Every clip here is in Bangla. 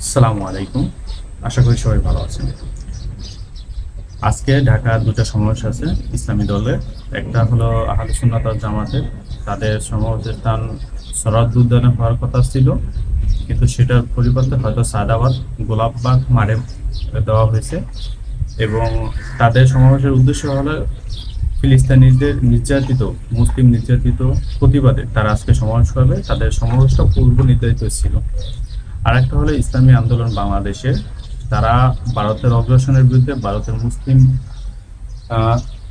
আসসালামু আলাইকুম। আশা করি সবাই ভালো আছেন। আজকে ঢাকা দুটো সমাবেশ আছে ইসলামী দলের। একটা হলো আহলে সুন্নাত জামাতের। তাদের সমাবেশের স্থান সরাদ উদ্যানে হওয়ার কথা ছিল। কিন্তু সেটার পরিবর্তে হয়তো সাদাবাদ, গোলাপবাগ মারে দেওয়া হয়েছে। এবং তাদের সমাবেশের উদ্দেশ্য হলো ফিলিস্তিনিদের নির্যাতিত, মুসলিম নির্যাতিত প্রতিবাদে তারা আজকে সমাবেশ করবে। তাদের সমাবেশটা পূর্ব নির্ধারিত ছিল। আর একটা হলো ইসলামী আন্দোলন বাংলাদেশের। তারা ভারতের অগ্রাসনের বিরুদ্ধে, ভারতের মুসলিম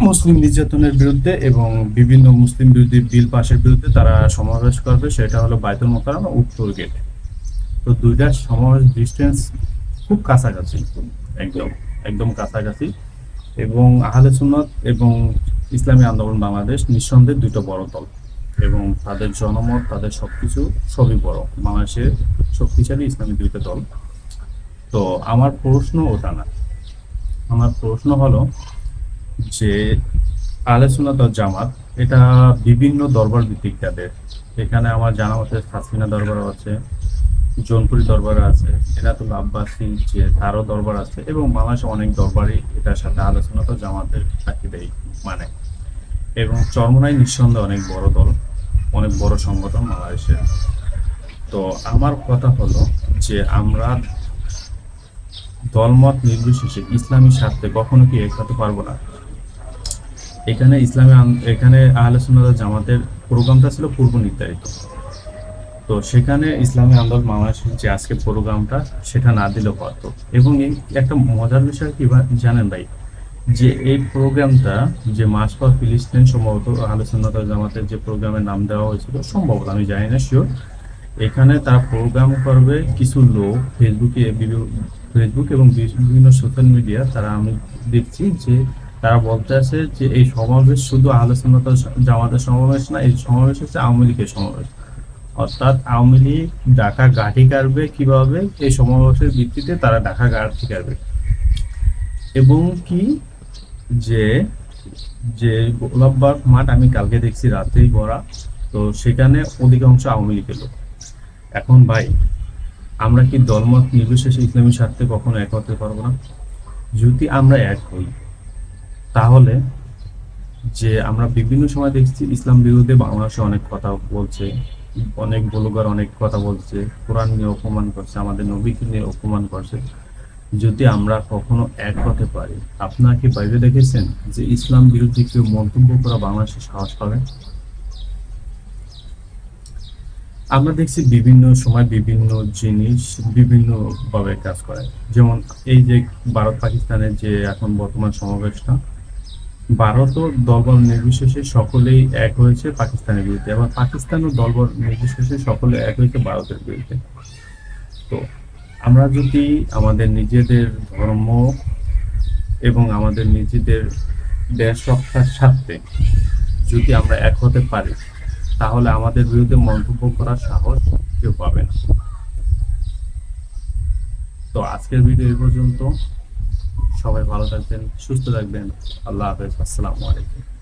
মুসলিম নির্যাতনের বিরুদ্ধে এবং বিভিন্ন মুসলিম বিরোধী বিল পাশের বিরুদ্ধে তারা সমাবেশ করবে, সেটা হলো বাইতুল মোকাররম ও উত্তর গেট। তো দুইটা সমাবেশ ডিস্টেন্স খুব কাছাকাছি, একদম একদম কাছাকাছি। এবং আহলে সুন্নত এবং ইসলামী আন্দোলন বাংলাদেশ নিঃসন্দেহে দুটো বড় দল। এবং তাদের জনমত, তাদের সবকিছু সবই বড়। বাংলাদেশের শক্তিশালী ইসলামী দুইটা দল। তো আমার প্রশ্ন ওটা না। আমার প্রশ্ন হলো যে আহলে সুন্নাত জামাত, এটা বিভিন্ন দরবার ভিত্তিক তাদের এখানে আমার জানা মতে হাসিনা দরবার আছে, জৌনপুরি দরবার আছে, এনাতুল আব্বাসি যে তারও দরবার আছে, এবং বাংলাদেশে অনেক দরবারই এটার সাথে আলোচনা তো জামাতের চাকরিটাই মানে। এবং চরমনাই নিঃসন্দেহে অনেক বড় দল। অনেক বড় সংগঠন বাংলাদেশের তো আমার কথা হলো যে আমরা দলমত নির্বিশেষে ইসলামী স্বার্থে কখনো কি এক হতে পারব না। এখানে ইসলামী এখানে আহলে জামাতের প্রোগ্রামটা ছিল পূর্ব নির্ধারিত। তো সেখানে ইসলামী আন্দোলন বাংলাদেশের যে আজকে প্রোগ্রামটা, সেটা না দিলেও পারতো। এবং এই একটা মজার বিষয় কি জানেন ভাই যে এই প্রোগ্রামটা যে মাস ফর ফিলিস্তিন সম্ভবত আহলে সুন্নাত জামাতের যে প্রোগ্রামের নাম দেওয়া হয়েছিল, সম্ভবত, আমি জানি না শিওর এখানে তারা প্রোগ্রাম করবে কিছু লোক ফেসবুকে ফেসবুক এবং বিভিন্ন সোশ্যাল মিডিয়া তারা আমি দেখছি যে তারা বলতে আছে যে এই সমাবেশ শুধু আহলে সুন্নাত জামাতের সমাবেশ না, এই সমাবেশ হচ্ছে আওয়ামী লীগের সমাবেশ। অর্থাৎ আওয়ামী লীগ ঢাকা গাঠি কাটবে কীভাবে? এই সমাবেশের ভিত্তিতে তারা ঢাকা গাঠি কাটবে। এবং কি যে যে গোলাপবাগ মাঠ আমি কালকে দেখছি, রাতেই ভরা। তো সেখানে অধিকাংশ আওয়ামী লীগের লোক। এখন ভাই, আমরা কি দলমত নির্বিশেষে ইসলামী স্বার্থে কখনো এক হতে পারব না? যদি আমরা এক হই, তাহলে যে আমরা বিভিন্ন সময় দেখছি, ইসলাম বিরুদ্ধে বাংলাদেশে অনেক কথা বলছে, অনেক ব্লগার অনেক কথা বলছে, কোরআন নিয়ে অপমান করছে, আমাদের নবীকে নিয়ে অপমান করছে। যদি আমরা কখনো এক হতে পারি, আপনারা কি বাইরে দেখেছেন যে ইসলাম বিরোধী কেউ মন্তব্য করা বাংলাদেশে সাহস পাবে? আমরা দেখছি বিভিন্ন সময় বিভিন্ন জিনিস বিভিন্ন ভাবে কাজ করে। যেমন এই যে ভারত পাকিস্তানের যে এখন বর্তমান সমাবেশটা ভারত ও দলবল নির্বিশেষে সকলেই এক হয়েছে পাকিস্তানের বিরুদ্ধে আবার পাকিস্তান ও দলবল নির্বিশেষে সকলে এক হয়েছে ভারতের বিরুদ্ধে। তো আমরা যদি আমাদের নিজেদের ধর্ম এবং আমাদের নিজেদের দেশ রক্ষার স্বার্থে যদি আমরা এক হতে পারি, তাহলে আমাদের বিরুদ্ধে মন্তব্য করার সাহস কেউ পাবে না। তো আজকের ভিডিও এই পর্যন্ত। সবাই ভালো থাকবেন, সুস্থ থাকবেন। আল্লাহ হাফেজ। আসসালামু আলাইকুম।